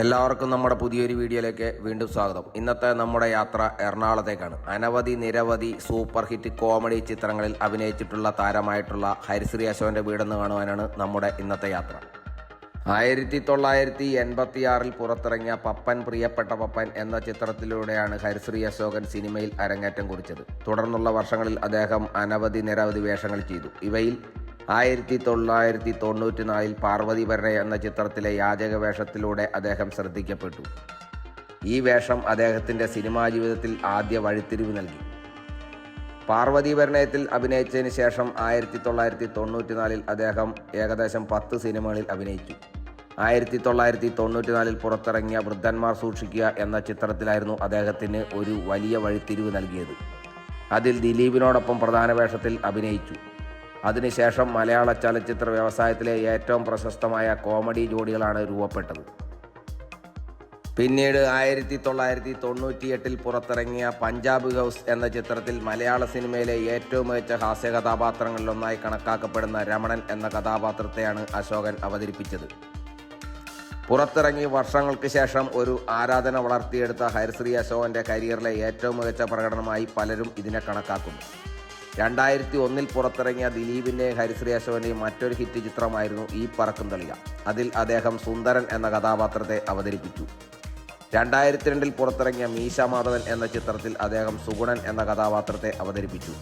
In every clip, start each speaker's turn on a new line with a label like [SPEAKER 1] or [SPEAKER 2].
[SPEAKER 1] എല്ലാവർക്കും നമ്മുടെ പുതിയൊരു വീഡിയോയിലേക്ക് വീണ്ടും സ്വാഗതം. ഇന്നത്തെ നമ്മുടെ യാത്ര എറണാകുളത്തേക്കാണ്. അനവധി നിരവധി സൂപ്പർ ഹിറ്റ് കോമഡി ചിത്രങ്ങളിൽ അഭിനയിച്ചിട്ടുള്ള താരമായിട്ടുള്ള ഹരിശ്രീ അശോകന്റെ വീടെന്ന് കാണുവാനാണ് നമ്മുടെ ഇന്നത്തെ യാത്ര. ആയിരത്തി തൊള്ളായിരത്തി എൺപത്തിയാറിൽ പുറത്തിറങ്ങിയ പപ്പൻ പ്രിയപ്പെട്ട പപ്പൻ എന്ന ചിത്രത്തിലൂടെയാണ് ഹരിശ്രീ അശോകൻ സിനിമയിൽ അരങ്ങേറ്റം കുറിച്ചത്. തുടർന്നുള്ള വർഷങ്ങളിൽ അദ്ദേഹം അനവധി നിരവധി വേഷങ്ങൾ ചെയ്തു. ഇവയിൽ ആയിരത്തി തൊള്ളായിരത്തി തൊണ്ണൂറ്റിനാലിൽ പാർവതി വരണ എന്ന ചിത്രത്തിലെ യാചക വേഷത്തിലൂടെ അദ്ദേഹം ശ്രദ്ധിക്കപ്പെട്ടു. ഈ വേഷം അദ്ദേഹത്തിന്റെ സിനിമാ ജീവിതത്തിൽ ആദ്യ വഴിത്തിരിവ് നൽകി. പാർവതി വരണയത്തിൽ അഭിനയിച്ചതിന് ശേഷം ആയിരത്തി തൊള്ളായിരത്തി തൊണ്ണൂറ്റിനാലിൽ അദ്ദേഹം ഏകദേശം പത്ത് സിനിമകളിൽ അഭിനയിച്ചു. ആയിരത്തി തൊള്ളായിരത്തി തൊണ്ണൂറ്റിനാലിൽ പുറത്തിറങ്ങിയ വൃദ്ധന്മാർ സൂക്ഷിക്കുക എന്ന ചിത്രത്തിലായിരുന്നു അദ്ദേഹത്തിന് ഒരു വലിയ വഴിത്തിരിവ് നൽകിയത്. അതിൽ ദിലീപിനോടൊപ്പം പ്രധാന വേഷത്തിൽ അഭിനയിച്ചു. അതിനുശേഷം മലയാള ചലച്ചിത്ര വ്യവസായത്തിലെ ഏറ്റവും പ്രശസ്തമായ കോമഡി ജോഡികളാണ് രൂപപ്പെട്ടത്. പിന്നീട് ആയിരത്തി തൊള്ളായിരത്തി തൊണ്ണൂറ്റിയെട്ടിൽ പുറത്തിറങ്ങിയ പഞ്ചാബ് ഹൗസ് എന്ന ചിത്രത്തിൽ മലയാള സിനിമയിലെ ഏറ്റവും മികച്ച ഹാസ്യ കഥാപാത്രങ്ങളിലൊന്നായി കണക്കാക്കപ്പെടുന്ന രമണൻ എന്ന കഥാപാത്രത്തെയാണ് അശോകൻ അവതരിപ്പിച്ചത്. പുറത്തിറങ്ങി വർഷങ്ങൾക്ക് ശേഷം ഒരു ആരാധന വളർത്തിയെടുത്ത ഹരിശ്രീ അശോകന്റെ കരിയറിലെ ഏറ്റവും മികച്ച പ്രകടനമായി പലരും ഇതിനെ കണക്കാക്കുന്നു. രണ്ടായിരത്തി ഒന്നിൽ പുറത്തിറങ്ങിയ ദിലീപിന്റെ ഹരിശ്രീ അശോകന്റെയും മറ്റൊരു ഹിറ്റ് ചിത്രമായിരുന്നു ഈ പറക്കും തളിക. അതിൽ അദ്ദേഹം സുന്ദരൻ എന്ന കഥാപാത്രത്തെ അവതരിപ്പിച്ചു. രണ്ടായിരത്തി രണ്ടിൽ പുറത്തിറങ്ങിയ മീശ മാധവൻ എന്ന ചിത്രത്തിൽ അദ്ദേഹം സുഗുണൻ എന്ന കഥാപാത്രത്തെ അവതരിപ്പിച്ചു.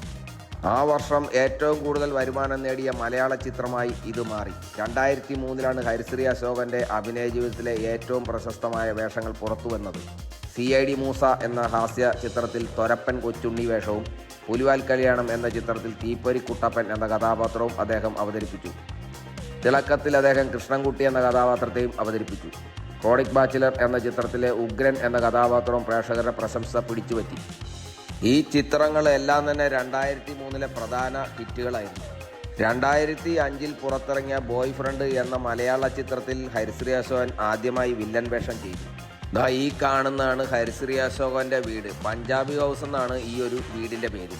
[SPEAKER 1] ആ വർഷം ഏറ്റവും കൂടുതൽ വരുമാനം നേടിയ മലയാള ചിത്രമായി ഇത് മാറി. രണ്ടായിരത്തി മൂന്നിലാണ് ഹരിശ്രീ അശോകന്റെ അഭിനയ ജീവിതത്തിലെ ഏറ്റവും പ്രശസ്തമായ വേഷങ്ങൾ പുറത്തുവന്നത്. സി ഐ ഡി മൂസ എന്ന ഹാസ്യ ചിത്രത്തിൽ തൊരപ്പൻ കൊച്ചുണ്ണി വേഷവും പുലിവാൽ കല്യാണം എന്ന ചിത്രത്തിൽ തീപ്പൊരി കുട്ടപ്പൻ എന്ന കഥാപാത്രവും അദ്ദേഹം അവതരിപ്പിച്ചു. തിളക്കത്തിൽ അദ്ദേഹം കൃഷ്ണൻകുട്ടി എന്ന കഥാപാത്രത്തെയും അവതരിപ്പിച്ചു. ക്രോണിക് ബാച്ചിലർ എന്ന ചിത്രത്തിലെ ഉഗ്രൻ എന്ന കഥാപാത്രവും പ്രേക്ഷകരുടെ പ്രശംസ പിടിച്ചുപറ്റി. ഈ ചിത്രങ്ങളെല്ലാം തന്നെ രണ്ടായിരത്തി മൂന്നിലെ പ്രധാന ഹിറ്റുകളായിരുന്നു. രണ്ടായിരത്തി അഞ്ചിൽ പുറത്തിറങ്ങിയ ബോയ് ഫ്രണ്ട് എന്ന മലയാള ചിത്രത്തിൽ ഹരിശ്രീ അശോകൻ ആദ്യമായി വില്ലൻ വേഷം ചെയ്തു. ദാ ഈ കാണുന്നതാണ് ഹരിശ്രീ അശോകന്റെ വീട്. പഞ്ചാബി ഹൗസ് എന്നാണ് ഈ ഒരു വീടിന്റെ പേര്.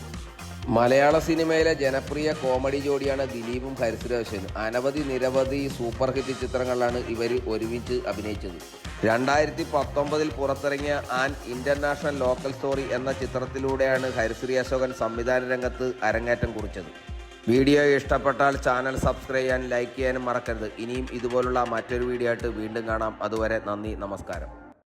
[SPEAKER 1] മലയാള സിനിമയിലെ ജനപ്രിയ കോമഡി ജോഡിയാണ് ദിലീപും ഹരിശ്രീ അശോകനും. അനവധി നിരവധി സൂപ്പർ ഹിറ്റ് ചിത്രങ്ങളിലാണ് ഇവർ ഒരുമിച്ച് അഭിനയിച്ചത്. രണ്ടായിരത്തി പത്തൊമ്പതിൽ പുറത്തിറങ്ങിയ ആൻ ഇന്റർനാഷണൽ ലോക്കൽ സ്റ്റോറി എന്ന ചിത്രത്തിലൂടെയാണ് ഹരിശ്രീ അശോകൻ സംവിധാന രംഗത്ത് അരങ്ങേറ്റം കുറിച്ചത്. വീഡിയോ ഇഷ്ടപ്പെട്ടാൽ ചാനൽ സബ്സ്ക്രൈബ് ചെയ്യാനും ലൈക്ക് ചെയ്യാനും മറക്കരുത്. ഇനിയും ഇതുപോലുള്ള മറ്റൊരു വീഡിയോ ആയിട്ട് വീണ്ടും കാണാം. അതുവരെ നന്ദി നമസ്കാരം.